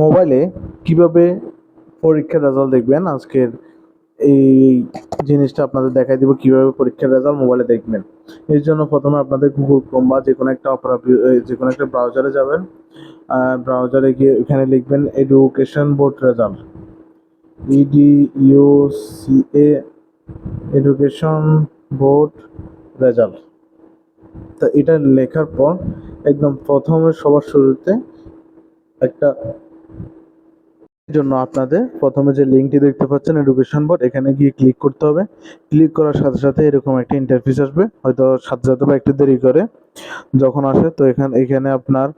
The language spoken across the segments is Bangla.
মোবাইলে কীভাবে পরীক্ষার রেজাল্ট দেখবেন? আজকের এই জিনিসটা আপনাদের দেখাই দিব, কীভাবে পরীক্ষার রেজাল্ট মোবাইলে দেখবেন। এর জন্য প্রথমে আপনাদের গুগল ক্রোম বা যে কোনো একটা অপরা যে কোনো একটা ব্রাউজারে যাবেন। ব্রাউজারে গিয়ে এখানে লিখবেন education board result E D U C A education board result তো এটা লেখার পর একদম প্রথমে সবার শুরুতে একটা জন্য আপনাদের প্রথমে যে লিঙ্কটি দেখতে পাচ্ছেন এডুকেশন বোর্ড এখানে গিয়ে ক্লিক করতে হবে। ক্লিক করার সাথে সাথে এরকম একটা ইন্টারফেস আসবে। হয়তো সাথে সাথে বা একটু দেরি করে যখন আসে, তো এখানে এখানে আপনার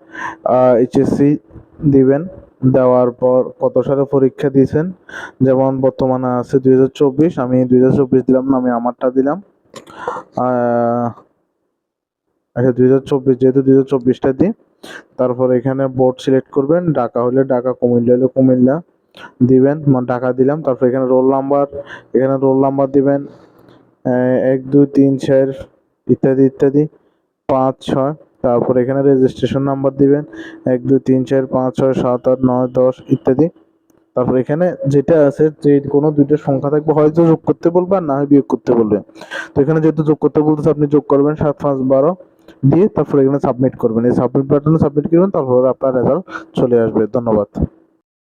এইচএসসি দিবেন। দেওয়ার পর কত সালে পরীক্ষা দিয়েছেন? যেমন বর্তমানে আছে দুই হাজার চব্বিশ, আমি দুই হাজার চব্বিশ দিলাম না, আমি আমারটা দিলাম। আচ্ছা দুই হাজার চব্বিশ, যেহেতু দুই হাজার চব্বিশটা দিই তারপর এখানে বোর্ড সিলেক্ট করবেন, ঢাকা হলে ঢাকা, কুমিল্লা হলে কুমিল্লা দিবেন মানে ঢাকা দিলাম, তারপর এখানে রোল নাম্বার এখানে রোল নাম্বার দিবেন এক, দুই, তিন, চার, ইত্যাদি ইত্যাদি, পাঁচ, ছয়, তারপর এখানে রেজিস্ট্রেশন নাম্বার দিবেন, এক, দুই, তিন, চার, পাঁচ, ছয়, সাত, আট, নয়, দশ, ইত্যাদি, তারপর এখানে যেটা আছে যে কোনো দুইটা সংখ্যা থাকবে, হয়তো যোগ করতে বলবে আর না হয় বিয়োগ করতে বলবে তো এখানে যেহেতু যোগ করতে বলতেছে, আপনি যোগ করবেন, সাত, পাঁচ, বারো দিয়ে তারপরে এখানে সাবমিট করবেন। এই সাবমিট বাটনে সাবমিট করবেন, তারপর আপনার রেজাল্ট চলে আসবে। ধন্যবাদ।